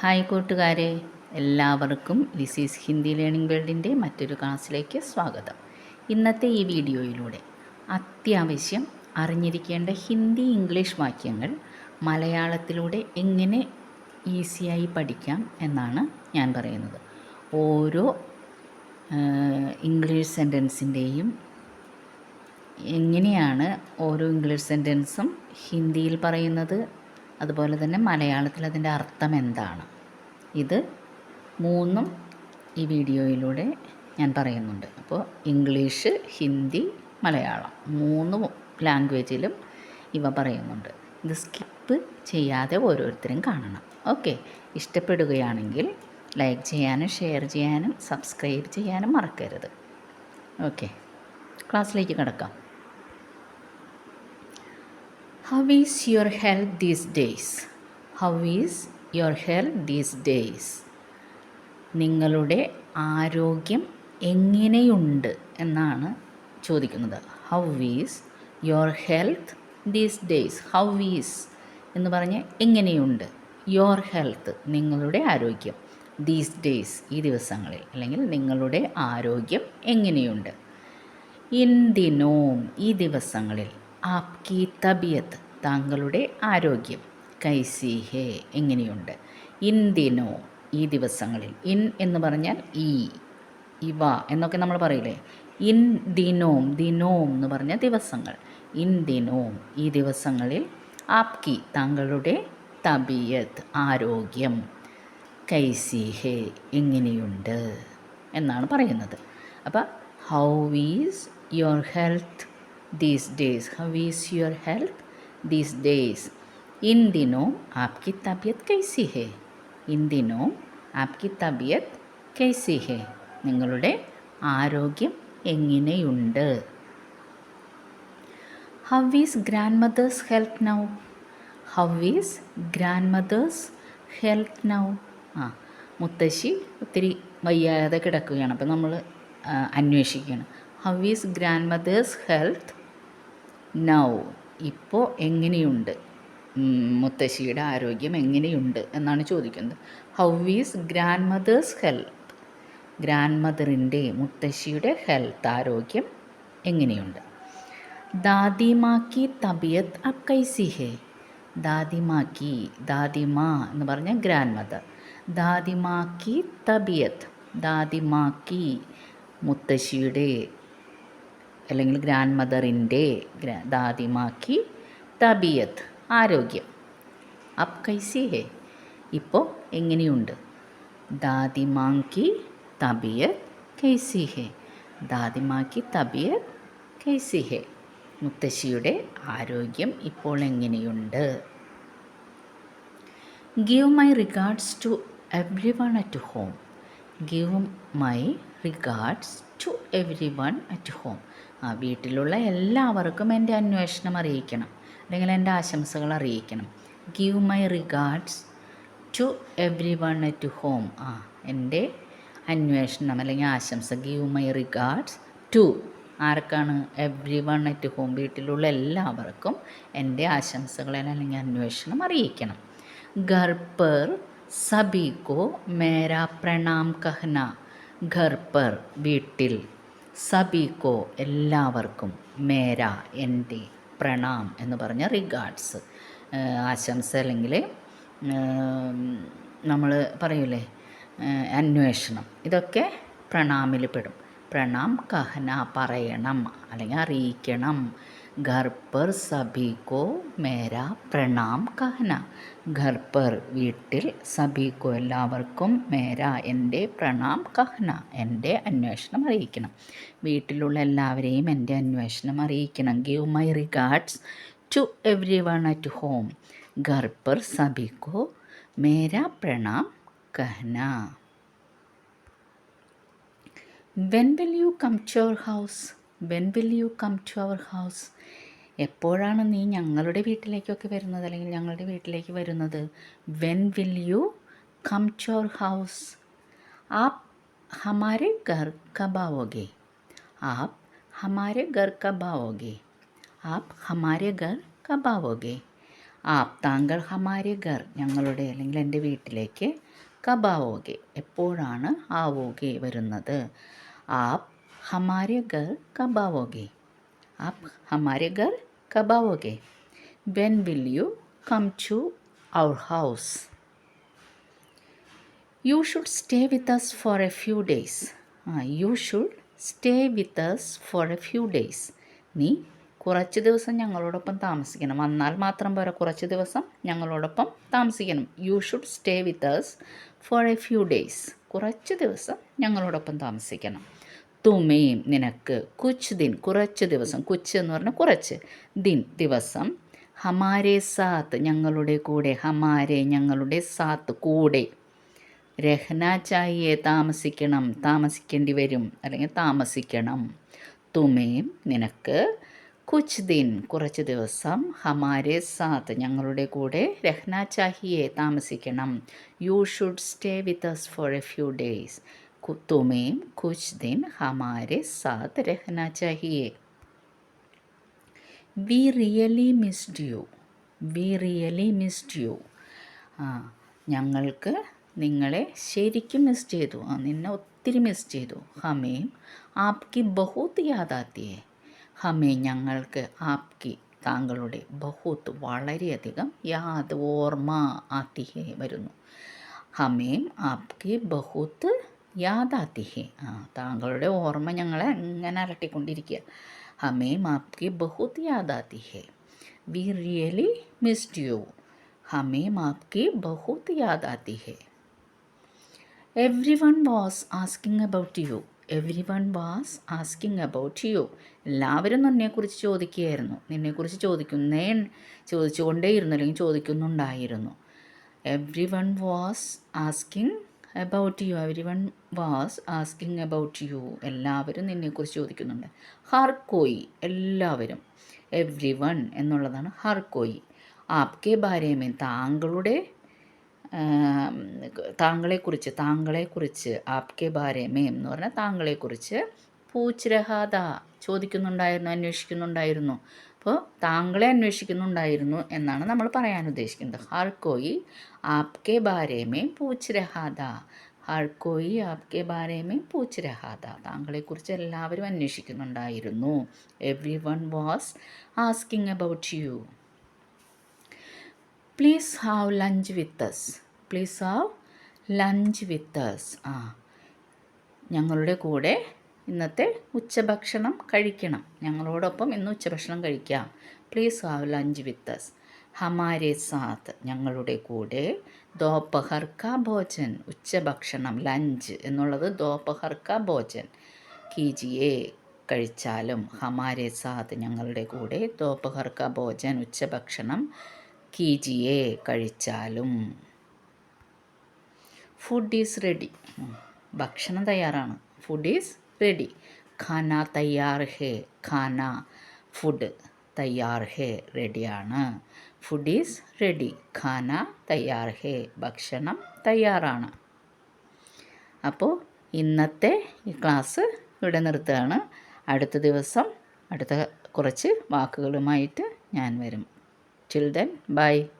Hi കൂട്ടുകാരെ എല്ലാവർക്കും this is Hindi learning വേൾഡിന്റെ മറ്റൊരു ക്ലാസ്സിലേക്ക് സ്വാഗതം. ഇന്നത്തെ ഈ വീഡിയോയിലൂടെ അത്യാവശ്യം അറിഞ്ഞിരിക്കേണ്ട ഹിന്ദി ഇംഗ്ലീഷ് വാക്യങ്ങൾ മലയാളത്തിലൂടെ എങ്ങനെ ഈസിയായി പഠിക്കാം എന്നാണ് ഞാൻ പറയുന്നത്. ഓരോ ഇംഗ്ലീഷ് സെന്റൻസിന്റെയും എങ്ങനെയാണ് ഓരോ ഇംഗ്ലീഷ് സെന്റൻസും ഹിന്ദിയിൽ പറയുന്നത്? അതുപോലെ തന്നെ മലയാളത്തിൽ അതിന്റെ അർത്ഥം എന്താണ്? ഇത് മൂന്നും ഈ വീഡിയോയിലൂടെ ഞാൻ പറയുന്നുണ്ട്. അപ്പോൾ ഇംഗ്ലീഷ് ഹിന്ദി മലയാളം മൂന്ന് ലാംഗ്വേജിലും ഇവ പറയുന്നുണ്ട്. ഇത് സ്കിപ്പ് ചെയ്യാതെ ഓരോരുത്തരും കാണണം. ഓക്കെ. ഇഷ്ടപ്പെടുകയാണെങ്കിൽ ലൈക്ക് ചെയ്യാനും ഷെയർ ചെയ്യാനും സബ്സ്ക്രൈബ് ചെയ്യാനും മറക്കരുത്. ഓക്കെ. ക്ലാസ്സിലേക്ക് കിടക്കാം. How is your health these days how is your health these days നിങ്ങളുടെ ആരോഗ്യം എങ്ങനെയുണ്ട് എന്നാണ് ചോദിക്കുന്നത്. How is your health these days how is എന്ന് പറഞ്ഞ് എങ്ങനെയുണ്ട് യുവർ ഹെൽത്ത് നിങ്ങളുടെ ആരോഗ്യം ദീസ് ഡേയ്സ് ഈ ദിവസങ്ങളിൽ? അല്ലെങ്കിൽ നിങ്ങളുടെ ആരോഗ്യം എങ്ങനെയുണ്ട്? ഇൻ ദിനോം ഈ ദിവസങ്ങളിൽ ആപ്കി തബിയത്ത് താങ്കളുടെ ആരോഗ്യം. കൈസി ഹേ എങ്ങനെയുണ്ട്? ഇൻ ദിനോ ഈ ദിവസങ്ങളിൽ. ഇൻ എന്ന് പറഞ്ഞാൽ ഈ ഇവ എന്നൊക്കെ നമ്മൾ പറയില്ലേ? ഇൻ ദിനോം ദിനോം എന്ന് പറഞ്ഞ ദിവസങ്ങൾ. ഇൻ ദിനോം ഈ ദിവസങ്ങളിൽ ആപ്കി താങ്കളുടെ തബിയത്ത് ആരോഗ്യം. കൈസി ഹേ എങ്ങനെയുണ്ട്? എന്നാണ് പറയുന്നത്. അപ്പോൾ how is your health? these days how is your health these days इन दिनों आपकी तबीयत कैसी है इन दिनों आपकी तबीयत कैसी है നിങ്ങളുടെ ആരോഗ്യം എങ്ങനെയുണ്ട് how is grandmother's health now how is grandmother's health now ആ മുത്തശ്ശി ഒത്തിരി വയ്യാതെ കിടക്കുകയാണ് അപ്പം നമ്മൾ അന്വേഷിക്കുകയാണ് how is grandmother's health now. ഇപ്പോൾ എങ്ങനെയുണ്ട്? മുത്തശ്ശിയുടെ ആരോഗ്യം എങ്ങനെയുണ്ട് എന്നാണ് ചോദിക്കുന്നത്. How is grandmother's health grand മദറിന്റെ മുത്തശ്ശിയുടെ ഹെൽത്ത് ആരോഗ്യം എങ്ങനെയുണ്ട്? ദാദിമാക്കി തബിയത്ത് അബ് കൈസി ഹേ ദാദിമാക്കി ദാദിമ എന്ന് പറഞ്ഞ ഗ്രാൻഡ് മദർ ദാദിമാക്കി തബിയത്ത് ദാദിമാക്കി മുത്തശ്ശിയുടെ അല്ലെങ്കിൽ ഗ്രാൻഡ് മദറിന്റെ ദാദിമാക്കി തബിയത്ത് ആരോഗ്യം. അപ് കൈസി ഹേ? ഇപ്പോൾ എങ്ങനെയുണ്ട്? ദാദിമാക്കി തബിയത്ത് കൈസി ഹേ? ദാദിമാക്കി തബിയത്ത് കൈസി ഹേ? മുത്തശ്ശിയുടെ ആരോഗ്യം ഇപ്പോൾ എങ്ങനെയുണ്ട്? Give my regards to everyone at home give my regards everyone at home ആ വീട്ടിലുള്ള എല്ലാവർക്കും എന്റെ അന്വേഷണം അറിയിക്കണം. അല്ലെങ്കിൽ എന്റെ ആശംസകൾ അറിയിക്കണം. Give my regards to everyone at home ആ എന്റെ അന്വേഷണം അല്ലെങ്കിൽ ആശംസ. ഗീവ് മൈ റിഗാർഡ്സ് ടു ആർക്കാണ് എവ്രി വൺ അറ്റ് ഹോം വീട്ടിലുള്ള എല്ലാവർക്കും എന്റെ ആശംസകളെ അല്ലെങ്കിൽ അന്വേഷണം അറിയിക്കണം. ഗർപ്പർ സബീകോ മേരാ പ്രണാം കഹ്ന ഘർ പർ വീട്ടിൽ. സബീകോ എല്ലാവർക്കും മേര എന്റെ പ്രണാം എന്ന് പറഞ്ഞ റിഗാർഡ്സ് ആശംസ അല്ലെങ്കിൽ നമ്മൾ പറയൂലേ അന്വേഷണം. ഇതൊക്കെ പ്രണാമിൽ പെടും. പ്രണാം കഹന പറയണം അല്ലെങ്കിൽ അറിയിക്കണം. घर पर सभी को मेरा പ്രണാം കഹന ഘർ പർ വീട്ടിൽ സഭിക്കോ എല്ലാവർക്കും മേര എൻ്റെ പ്രണാം കഹന എൻ്റെ അന്വേഷണം അറിയിക്കണം വീട്ടിലുള്ള എല്ലാവരെയും എൻ്റെ അന്വേഷണം അറിയിക്കണം give my regards to everyone at home ഘർ പർ സഭിക്കോ മേര pranam കഹന when will you come to our house when will you come to our house എപ്പോഴാണ് നീ ഞങ്ങളുടെ വീട്ടിലേക്കൊക്കെ വരുന്നത്? അല്ലെങ്കിൽ ഞങ്ങളുടെ വീട്ടിലേക്ക് വരുന്നത്? When will you come to our house app ഹമാരെ ഗർ കബാവോഗെ. ആപ് ഹമാരെ ഗർ കബാവോഗെ. ആപ് ഹമാരെ ഗർ കബാവോഗെ. ആപ് താങ്കൾ ഹമാരെ ഗർ ഞങ്ങളുടെ അല്ലെങ്കിൽ എന്റെ വീട്ടിലേക്ക് കബാവോഗെ. എപ്പോഴാണ് ആവോഗെ വരുന്നത്? ആപ് ഹമാരെ कब आओगे? आप हमारे घर कब आओगे? When will you come to our house you should stay with us for a few days you should stay with us for a few days നീ കുറച്ച് ദിവസം ഞങ്ങളോടൊപ്പം താമസിക്കണം. വന്നാൽ മാത്രം പോരാ കുറച്ച് ദിവസം ഞങ്ങളോടൊപ്പം താമസിക്കണം. You should stay with us for a few days കുറച്ച് ദിവസം ഞങ്ങളോടൊപ്പം താമസിക്കണം. തുമേം നിനക്ക് കുച്ച് ദിൻ കുറച്ച് ദിവസം. കുച്ച് എന്ന് പറഞ്ഞാൽ കുറച്ച് ദിൻ ദിവസം. ഹമാരെ സാത്ത് ഞങ്ങളുടെ കൂടെ. ഹമാരെ ഞങ്ങളുടെ സാത്ത് കൂടെ. രഹ്ന ചായയെ താമസിക്കണം താമസിക്കേണ്ടി വരും. അല്ലെങ്കിൽ താമസിക്കണം. തുമേം നിനക്ക് കുച്ച് ദിൻ കുറച്ച് ദിവസം. ഹമാരെ സാത്ത് ഞങ്ങളുടെ കൂടെ. രഹ്ന ചാഹിയെ താമസിക്കണം. You should stay with us for a few days തുമേം കുച്ച് ദിൻ ഹമാരെ സാത് രഹന ചാഹിയെ. We really missed you. We really missed you. ആ ഞങ്ങൾക്ക് നിങ്ങളെ ശരിക്കും മിസ് ചെയ്തു. ആ നിന്നെ ഒത്തിരി മിസ് ചെയ്തു. ഹമേം ആപ്കി ബഹൂത്ത് യാദാത്തിയെ. ഹമേ ഞങ്ങൾക്ക് ആപ്കി താങ്കളുടെ ബഹൂത്ത് വളരെയധികം യാദ് ഓർമ്മ ആത്തിഹേ വരുന്നു. ഹമേം ആപ്കി ബഹൂത്ത് യാദാത്തിഹേ ആ താങ്കളുടെ ഓർമ്മ ഞങ്ങളെ ഇങ്ങനെ അരട്ടിക്കൊണ്ടിരിക്കുക ഹമേം ആപ്കി ബഹുത് യാദാത്തിഹേ വി റിയലി മിസ്ഡ് യു ഹമേം ആപ്കി ബഹുത് യാദാത്തിഹേ everyone was asking about you everyone was asking about you എല്ലാവരും നിന്നെക്കുറിച്ച് ചോദിക്കുകയായിരുന്നു. നിന്നെക്കുറിച്ച് ചോദിക്കുന്നേ ചോദിച്ചുകൊണ്ടേയിരുന്നു അല്ലെങ്കിൽ ചോദിക്കുന്നുണ്ടായിരുന്നു. Everyone was asking about you everyone was asking about you എല്ലാവരും നിന്നെക്കുറിച്ച് ചോദിക്കുന്നുണ്ട്. ഹർക്കോയി. കോയി എല്ലാവരും. എവ്രി വൺ എന്നുള്ളതാണ് ഹർക്കോയി. കോയി ആപ്കെ ബാരേമേ താങ്കളുടെ താങ്കളെക്കുറിച്ച് താങ്കളെക്കുറിച്ച് ആപ്കെ ഭാര്യമേ എന്ന് പറഞ്ഞാൽ താങ്കളെക്കുറിച്ച് പൂച്ച് രഹാദ ചോദിക്കുന്നുണ്ടായിരുന്നു അന്വേഷിക്കുന്നുണ്ടായിരുന്നു. അപ്പോൾ താങ്കളെ അന്വേഷിക്കുന്നുണ്ടായിരുന്നു എന്നാണ് നമ്മൾ പറയാൻ ഉദ്ദേശിക്കുന്നത്. ഹർ കോയി ആപ്കെ ബാരേമേ പൂച്ച് രഹാദ ഹർ കോയി ആപ്കെ ബാരേമേ പൂച്ച് രഹാദ താങ്കളെക്കുറിച്ച് എല്ലാവരും അന്വേഷിക്കുന്നുണ്ടായിരുന്നു. Everyone was asking about you please have lunch with us please have lunch with us ആ ഞങ്ങളുടെ കൂടെ ഇന്നത്തെ ഉച്ചഭക്ഷണം കഴിക്കണം. ഞങ്ങളോടൊപ്പം ഇന്ന് ഉച്ചഭക്ഷണം കഴിക്കാം. Please have lunch with us ഹമാരെ സാത്ത് ഞങ്ങളുടെ കൂടെ ദോപഹർ കാ ഭോജൻ ഉച്ചഭക്ഷണം ലഞ്ച് എന്നുള്ളത് ദോപഹർ കാ ഭോജൻ. കീജിയെ കഴിച്ചാലും ഹമാരെ സാത്ത് ഞങ്ങളുടെ കൂടെ ദോപഹർ കാ ഭോജൻ ഉച്ചഭക്ഷണം കീജിയെ കഴിച്ചാലും. ഫുഡ് ഈസ് റെഡി ഭക്ഷണം തയ്യാറാണ്. Food is ready. ഖാന തയ്യാർ ഹേ ഖാന ഫുഡ് തയ്യാർ ഹേ റെഡിയാണ്. Food is ready. ഖാന തയ്യാർ ഹേ ഭക്ഷണം തയ്യാറാണ്. അപ്പോൾ ഇന്നത്തെ ഈ ക്ലാസ് ഇവിടെ നിർത്തുകയാണ്. അടുത്ത ദിവസം അടുത്ത കുറച്ച് വാക്കുകളുമായിട്ട് ഞാൻ വരും. Then, bye.